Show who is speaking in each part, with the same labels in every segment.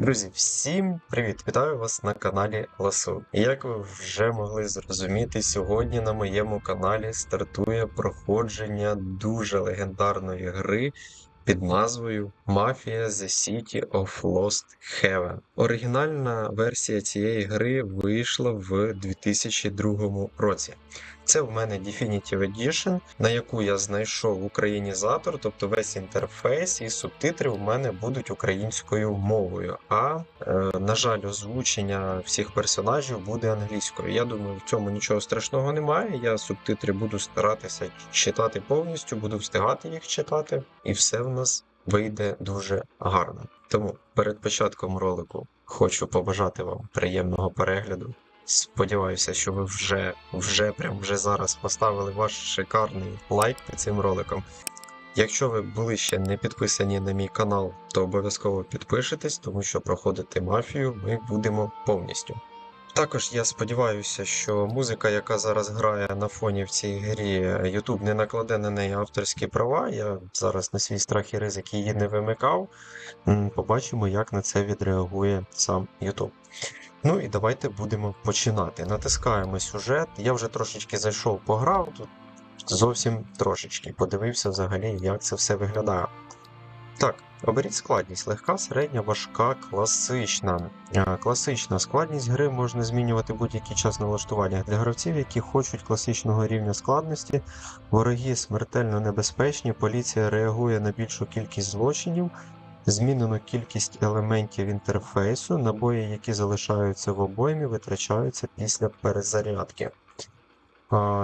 Speaker 1: Друзі, всім привіт! Вітаю вас на каналі Ласу. Як ви вже могли зрозуміти, сьогодні на моєму каналі стартує проходження дуже легендарної гри під назвою Mafia The City of Lost Heaven. Оригінальна версія цієї гри вийшла в 2002 році. Це в мене Definitive Edition, на яку я знайшов українізатор, тобто весь інтерфейс і субтитри у мене будуть українською мовою. А е, на жаль, озвучення всіх персонажів буде англійською. Я думаю, в цьому нічого страшного немає. Я субтитри буду старатися читати повністю, буду встигати їх читати, і все в нас вийде дуже гарно. Тому перед початком ролику хочу побажати вам приємного перегляду. Сподіваюся, що ви вже, вже прям вже зараз поставили ваш шикарний лайк під цим роликом. Якщо ви були ще не підписані на мій канал, то обов'язково підпишитесь, тому що проходити мафію ми будемо повністю. Також я сподіваюся, що музика, яка зараз грає на фоні в цій грі, YouTube не накладе на неї авторські права. Я зараз на свій страх і ризик її не вимикав. Побачимо, як на це відреагує сам YouTube. Ну і давайте будемо починати. Натискаємо сюжет. Я вже трошечки зайшов, пограв тут зовсім трошечки. Подивився взагалі, як це все виглядає. Так, оберіть складність легка, середня, важка, класична. Класична складність гри можна змінювати будь-який час налаштування для гравців, які хочуть класичного рівня складності. Вороги смертельно небезпечні, поліція реагує на більшу кількість злочинів. Змінено кількість елементів інтерфейсу, набої, які залишаються в обоймі, витрачаються після перезарядки.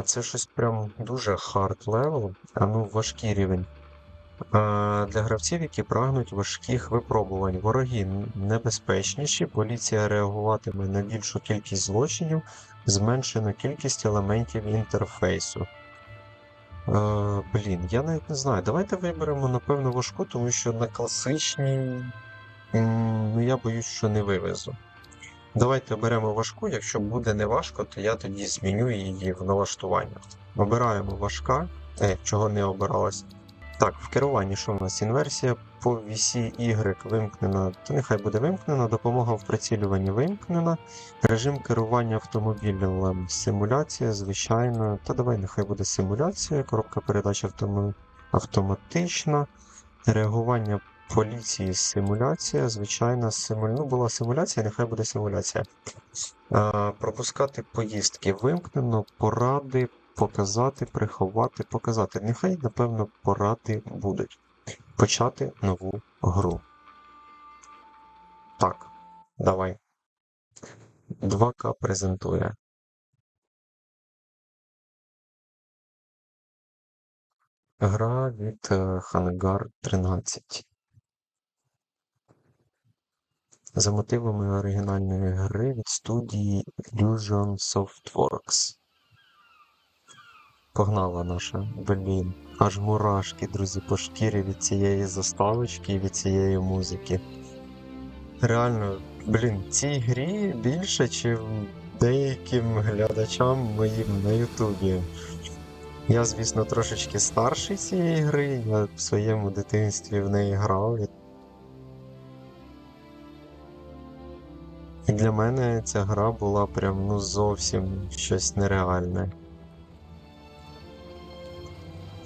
Speaker 1: Це щось прям дуже хард левел, а ну важкий рівень. Для гравців, які прагнуть важких випробувань. Вороги небезпечніші, поліція реагуватиме на більшу кількість злочинів, зменшено кількість елементів інтерфейсу. Е, блін, я навіть не знаю. Давайте виберемо, напевно, важку, тому що на класичній. Ну, я боюсь, що не вивезу. Давайте оберемо важку, якщо буде не важко, то я тоді зміню її в налаштуваннях. Обираємо важка, е, чого не обиралось. Так, в керуванні що в нас? Інверсія по вісі Y вимкнена, то нехай буде вимкнена, допомога в прицілюванні вимкнена. Режим керування автомобілем, симуляція, звичайно. Та давай нехай буде симуляція, коробка передач автома... автоматична. Реагування поліції симуляція, звичайна симуль... Ну, була симуляція, нехай буде симуляція. А, пропускати поїздки вимкнено, поради, показати, приховати, показати. Нехай, напевно, поради будуть. Почати нову гру. Так, давай. 2К презентує. Гра від е, Hangар 13. За мотивами оригінальної гри від студії Illusion Softworks. Погнала наша, блін. Аж мурашки, друзі, по шкірі від цієї заставочки і від цієї музики. Реально, блін, цій грі більше, чим деяким глядачам моїм на Ютубі. Я, звісно, трошечки старший цієї гри, я в своєму дитинстві в неї грав. І для мене ця гра була прям ну зовсім щось нереальне.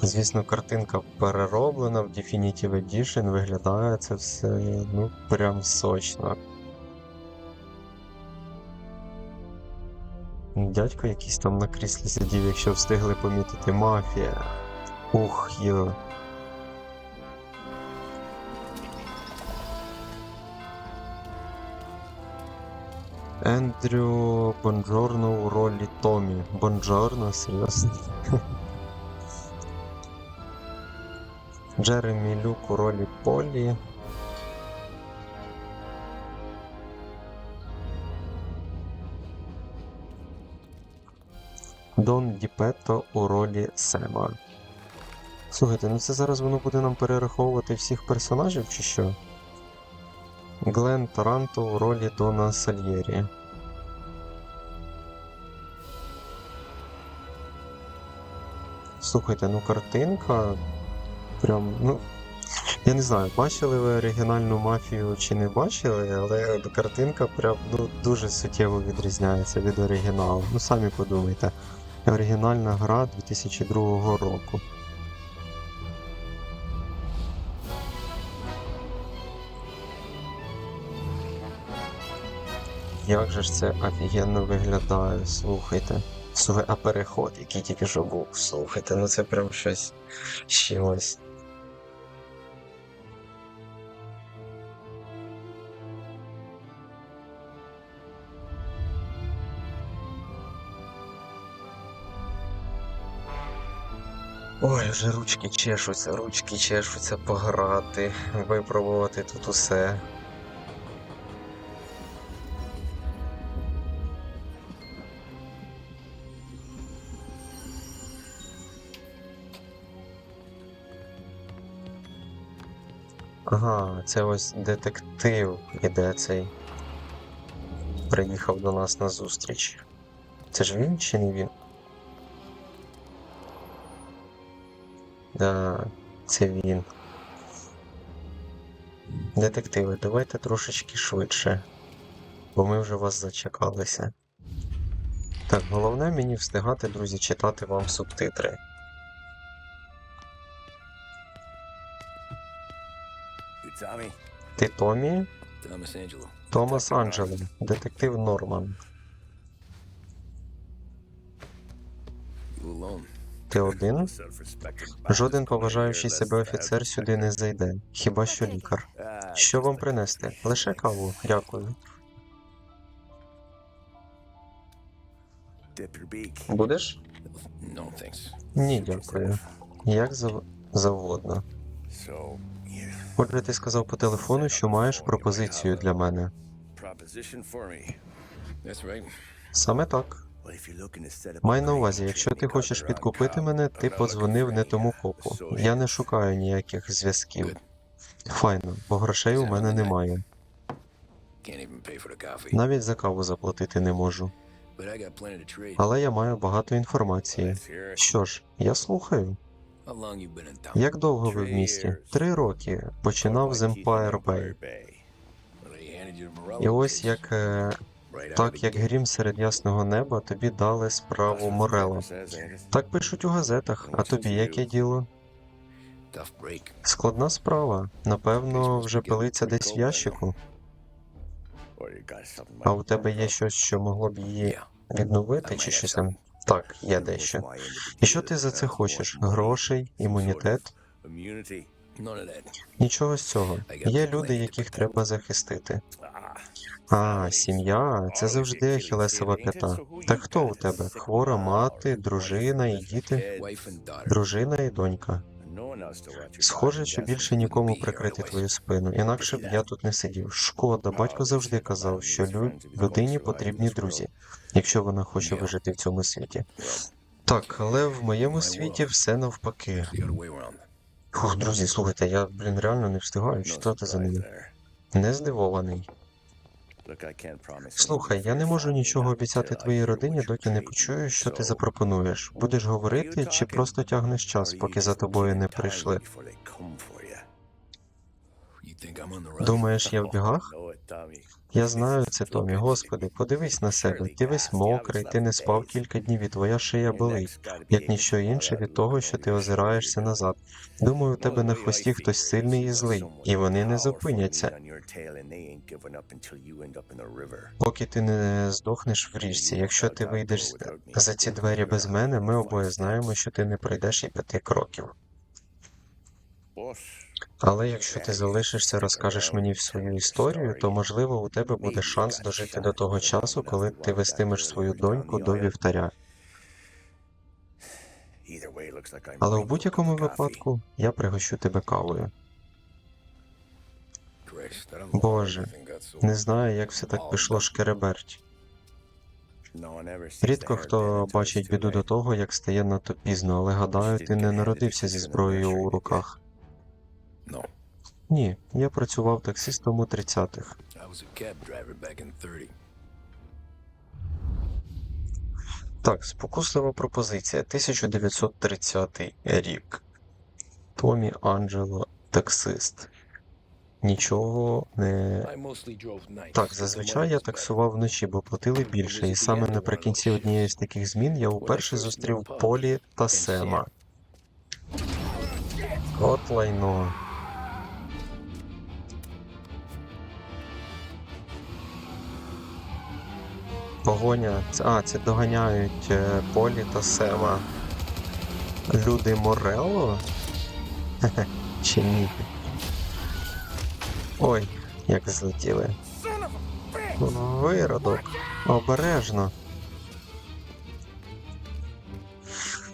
Speaker 1: Звісно, картинка перероблена в Definitive Edition, виглядає це все ну прям сочно. Дядько якийсь там на кріслі сидів, якщо встигли помітити мафія. Ух йо. Ендрю Бонджорно у ролі Томі. Бонджорно, серйозно. Джеремі Люк у ролі Полі. Дон Діпетто у ролі Сема. Слухайте, ну це зараз воно буде нам перераховувати всіх персонажів чи що? Глен Таранто у ролі Дона Сальєрі. Слухайте, ну картинка. Прям, ну. Я не знаю, бачили ви оригінальну мафію чи не бачили, але картинка прям ну, дуже суттєво відрізняється від оригіналу. Ну самі подумайте. Оригінальна гра 2002 року. Як же ж це офігенно виглядає, слухайте. Слухай, а переход, який тільки що був, слухайте, ну це прям щось чимось. Ой, вже ручки чешуться, ручки чешуться пограти, випробувати тут усе. Ага, це ось детектив іде цей. Приїхав до нас на зустріч. Це ж він чи не він? Да, це він. Детективи, давайте трошечки швидше, бо ми вже вас зачекалися. Так, головне мені встигати, друзі, читати вам субтитри. Ти Томі? Томас Анджело, детектив Норман. Ти один? Жоден поважаючий себе офіцер сюди не зайде, хіба що лікар. Що вам принести? Лише каву, дякую. Будеш? Ні, дякую. Як зав... завгодно. Отже, ти сказав по телефону, що маєш пропозицію для мене. Саме так. Май на увазі, якщо ти хочеш підкупити мене, ти подзвонив не тому копу. Я не шукаю ніяких зв'язків. Файно, бо грошей у мене немає. Навіть за каву заплатити не можу. Але я маю багато інформації. Що ж, я слухаю. Як довго ви в місті? Три роки. Починав з Empire Bay. І ось як е, так як грім серед ясного неба, тобі дали справу Морело. Так пишуть у газетах, а тобі яке діло? Складна справа. Напевно, вже пилиться десь в ящику. А у тебе є щось, що могло б її відновити, чи щось там? Так, є дещо. І що ти за це хочеш? Грошей, імунітет? Нічого з цього. Є люди, яких треба захистити. А, сім'я це завжди ахілесова п'ята. Так хто у тебе? Хвора мати, дружина і діти? Дружина і донька. Схоже, що більше нікому прикрити твою спину, інакше б я тут не сидів. Шкода, батько завжди казав, що лю... людині потрібні друзі, якщо вона хоче вижити в цьому світі. Так, але в моєму світі все навпаки. Фух, друзі, слухайте, я, блін, реально не встигаю читати за ними. Не здивований. Слухай, я не можу нічого обіцяти твоїй родині, доки не почую, що ти запропонуєш. Будеш говорити чи просто тягнеш час, поки за тобою не прийшли. Думаєш, я в бігах? Я знаю це, Томі. Господи, подивись на себе. Ти весь мокрий, ти не спав кілька днів, і твоя шия болить, як ніщо інше від того, що ти озираєшся назад. Думаю, у тебе на хвості хтось сильний і злий, і вони не зупиняться, поки ти не здохнеш в річці. Якщо ти вийдеш за ці двері без мене, ми обоє знаємо, що ти не пройдеш і п'яти кроків. Але якщо ти залишишся, розкажеш мені свою історію, то можливо у тебе буде шанс дожити до того часу, коли ти вестимеш свою доньку до вівтаря. Але в будь-якому випадку я пригощу тебе кавою. Боже, Не знаю, як все так пішло шкереберть. Рідко хто бачить біду до того, як стає надто пізно, але гадаю, ти не народився зі зброєю у руках.
Speaker 2: No,
Speaker 1: Ні, я працював таксистом у 30-х.
Speaker 2: I was a cab driver back in 30.
Speaker 1: Так, спокуслива пропозиція. 1930 рік. Томі Анджело Таксист. Нічого не. Так, зазвичай я таксував вночі, бо платили більше, і саме наприкінці однієї з таких змін я вперше зустрів Полі та Сема. От лайно. Погоня. А, це доганяють е, Полі та Сема. Люди Морелло? Чи ні? Ой, як злетіли. Виродок. Обережно.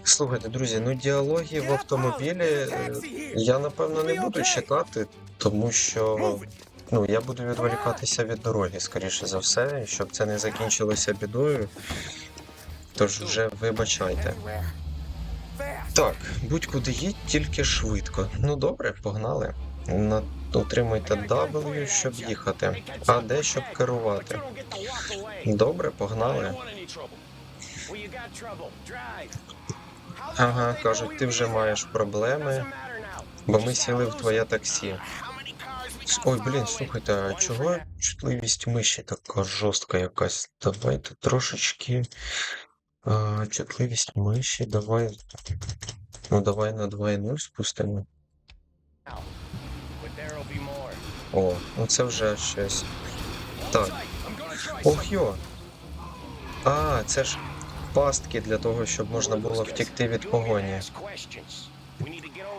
Speaker 1: Слухайте, друзі, ну діалоги в автомобілі е, я напевно не буду читати, тому що ну, я буду відволікатися від дороги, скоріше за все, щоб це не закінчилося бідою. Тож вже вибачайте. Так, будь-куди їдь, тільки швидко. Ну добре, погнали. На... Утримуйте W, щоб їхати, а де щоб керувати. Добре, погнали. Ага, кажуть, ти вже маєш проблеми, бо ми сіли в твоє таксі. Ой, блін, слухайте, а чого чутливість миші така жорстка якась? Давайте трошечки. А, чутливість миші, давай. Ну, давай на 2.0 спустимо. О, ну це вже щось. Так. Ох йо! А, це ж пастки для того, щоб можна було втекти від погоні.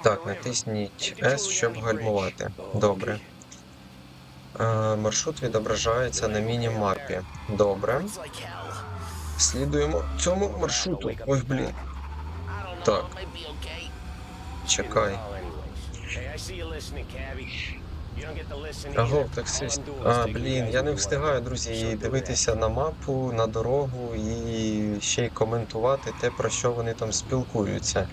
Speaker 1: Так, натисніть S, щоб гальмувати. Добре. А, маршрут відображається на міні-мапі. Добре. Слідуємо цьому маршруту. Ой, блін. Так. Чекай. Аго, таксист. А, блін, я не встигаю, друзі, дивитися на мапу, на дорогу і ще й коментувати те, про що вони там спілкуються.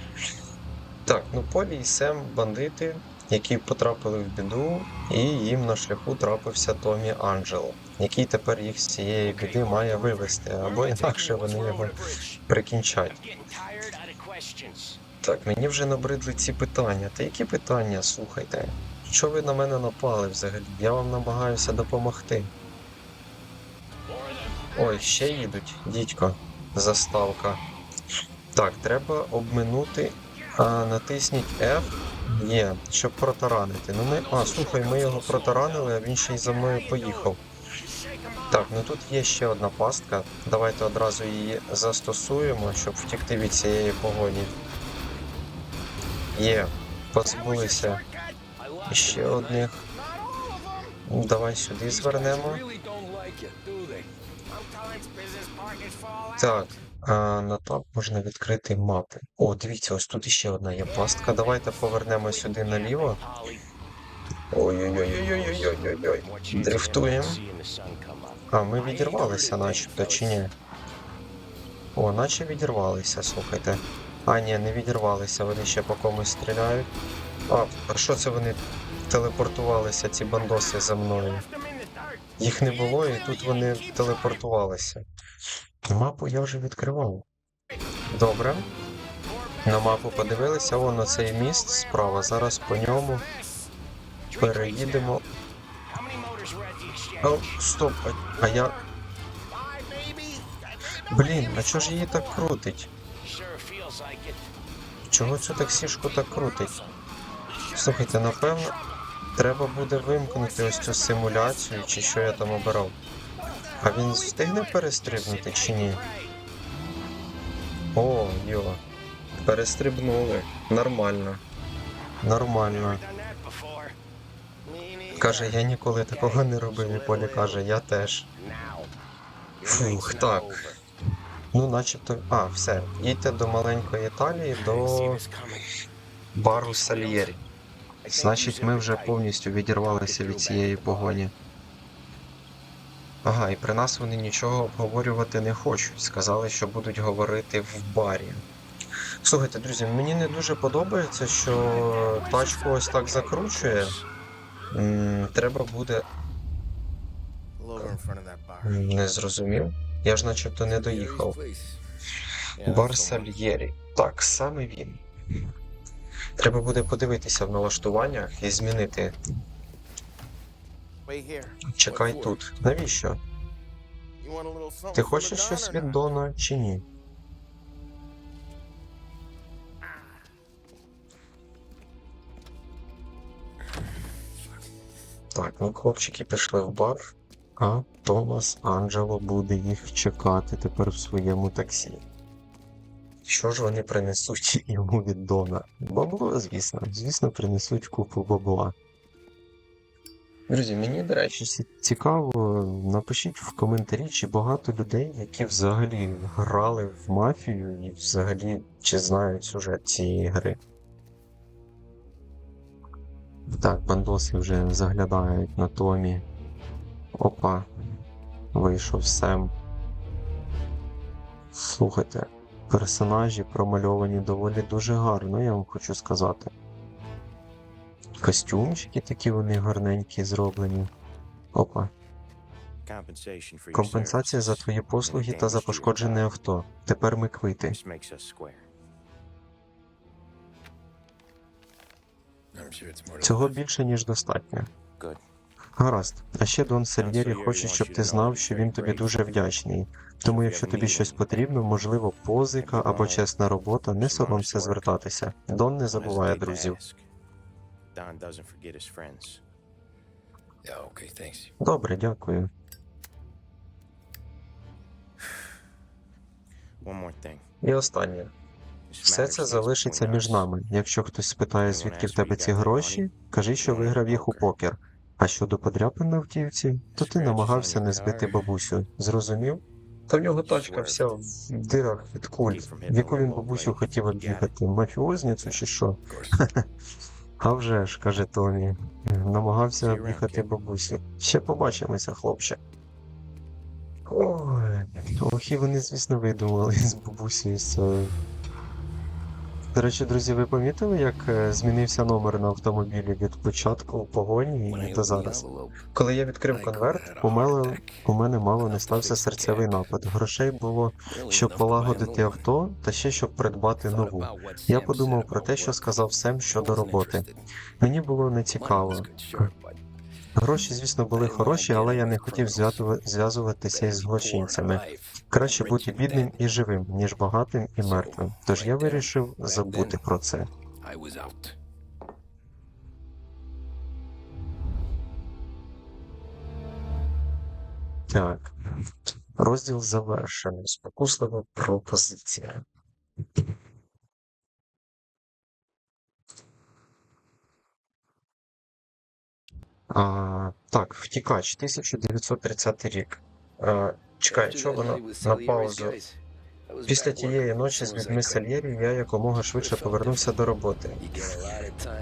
Speaker 1: Так, ну Полі і Сем бандити, які потрапили в біду, і їм на шляху трапився Томі Анджело, який тепер їх з цієї біди має вивести, або інакше вони його прикінчать. Так, мені вже набридли ці питання. Та які питання, слухайте? Що ви на мене напали взагалі? Я вам намагаюся допомогти. Ой, ще їдуть, дідько. Заставка. Так, треба обминути. А, натисніть F. Є, щоб протаранити. Ну ми. А, слухай, ми його протаранили, а він ще й за мною поїхав. Так, ну тут є ще одна пастка. Давайте одразу її застосуємо, щоб втекти від цієї погоні. Є, позбулися ще одних. Давай сюди звернемо. Так, на таб можна відкрити мапи. О, дивіться, ось тут іще одна є пастка. Давайте повернемо сюди наліво. Ой-ой-ой-ой-ой-ой-ой-ой. Дрифтуємо. А, ми відірвалися, начебто, чи ні? О, наче відірвалися, слухайте. А, ні, не відірвалися, вони ще по комусь стріляють. А, а що це вони телепортувалися, ці бандоси за мною? Їх не було, і тут вони телепортувалися. Мапу я вже відкривав. Добре. На мапу подивилися, вон на цей міст справа. Зараз по ньому переїдемо. О, стоп, а, а я. Блін, а чого ж її так крутить? Чого цю таксішку так крутить? Слухайте, напевно, треба буде вимкнути ось цю симуляцію, чи що я там обирав. А він встигне перестрибнути чи ні? О, йо. Перестрибнули. Нормально. Нормально. Каже, я ніколи такого не робив, і Полі каже, я теж. Фух, так. Ну, начебто. А, все. Їдьте до маленької Італії, до бару Сальєрі. Значить, ми вже повністю відірвалися від цієї погоні. Ага, і при нас вони нічого обговорювати не хочуть. Сказали, що будуть говорити в барі. Слухайте, друзі, мені не дуже подобається, що тачку ось так закручує. Треба буде. Не зрозумів. Я ж начебто не доїхав. Бар Сальєрі. Так, саме він. Треба буде подивитися в налаштуваннях і змінити. Чекай тут. Навіщо? Ти хочеш щось від? Дона чи ні? Так, ну хлопчики пішли в бар, а Томас Анджело буде їх чекати тепер в своєму таксі. Що ж вони принесуть йому від Дона? Бабло, звісно. Звісно, принесуть купу бабла. Друзі, мені, до речі, ці- цікаво, напишіть в коментарі, чи багато людей, які взагалі грали в мафію і взагалі чи знають сюжет цієї гри. Так, бандоси вже заглядають на Томі. Опа, вийшов Сем. Слухайте, персонажі промальовані доволі дуже гарно, я вам хочу сказати. Костюмчики такі вони гарненькі зроблені. Опа. Компенсація за твої послуги та за пошкоджене авто. Тепер ми квити. Цього більше, ніж достатньо. Гаразд. А ще Дон Сальєрі хоче, щоб ти знав, що він тобі дуже вдячний. Тому, якщо тобі щось потрібно, можливо, позика або чесна робота, не соромся звертатися. Дон не забуває друзів.
Speaker 3: Don doesn't forget his friends.
Speaker 2: Yeah, okay, thanks.
Speaker 1: Добре, дякую.
Speaker 3: One more thing.
Speaker 1: І останнє. Все це залишиться між нами. Якщо хтось спитає, звідки в тебе ці гроші, кажи, що виграв їх у покер. А щодо подряпин на автівці, то ти намагався не збити бабусю. Зрозумів? Та в нього тачка вся в дирах від куль. В яку він бабусю хотів об'їхати? Мафіозницю чи що? А вже ж, каже Томі. Намагався об'їхати бабусю. Ще побачимося, хлопче. Ой, ох, і вони, звісно, видумали з бабусею з цією. До речі, друзі, ви помітили, як е, змінився номер на автомобілі від початку погоні і до зараз? Коли я відкрив конверт, у мене, у мене мало не стався серцевий напад. Грошей було, щоб полагодити авто, та ще щоб придбати нову. Я подумав про те, що сказав Сем щодо роботи. Мені було не Гроші, звісно, були хороші, але я не хотів зв'язуватися із злочинцями. Краще бути бідним і живим, ніж багатим і мертвим. Тож я вирішив забути про це. Так. Розділ завершено. Спокуслива пропозиція. А, так, втікач, 1930 рік. А, чекай, що воно на паузу? Після тієї ночі з людьми Сальєрі я якомога швидше повернувся до роботи.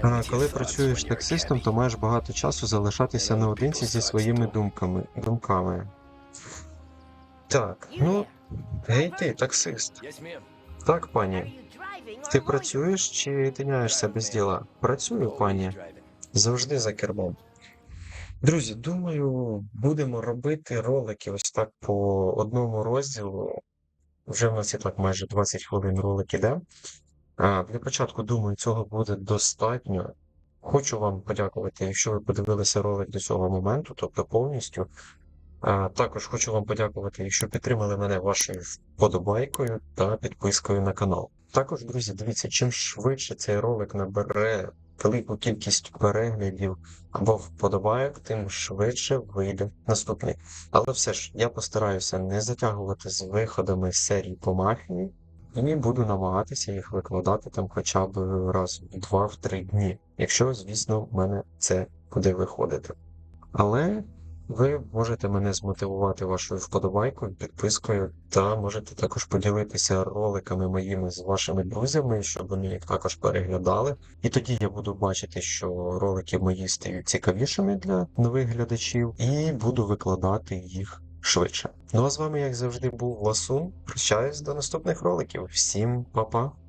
Speaker 1: А, коли працюєш таксистом, то маєш багато часу залишатися наодинці зі своїми думками. думками. Так, ну, гей ти, таксист. Так, пані. Ти працюєш чи тиняєшся без діла? Працюю, пані. Завжди за кермом. Друзі, думаю, будемо робити ролики ось так по одному розділу. Вже в нас і так майже 20 хвилин ролик іде. А, для початку, думаю, цього буде достатньо. Хочу вам подякувати, якщо ви подивилися ролик до цього моменту, тобто повністю. А, також хочу вам подякувати, якщо підтримали мене вашою вподобайкою та підпискою на канал. Також, друзі, дивіться, чим швидше цей ролик набере велику кількість переглядів або вподобайок, тим швидше вийде наступний. Але все ж я постараюся не затягувати з виходами серій по мафії і буду намагатися їх викладати там хоча б раз в два-три дні, якщо, звісно, в мене це буде виходити. Але ви можете мене змотивувати вашою вподобайкою, підпискою, та можете також поділитися роликами моїми з вашими друзями, щоб вони їх також переглядали. І тоді я буду бачити, що ролики мої стають цікавішими для нових глядачів, і буду викладати їх швидше. Ну а з вами, як завжди, був Ласун. Прощаюсь до наступних роликів. Всім па-па!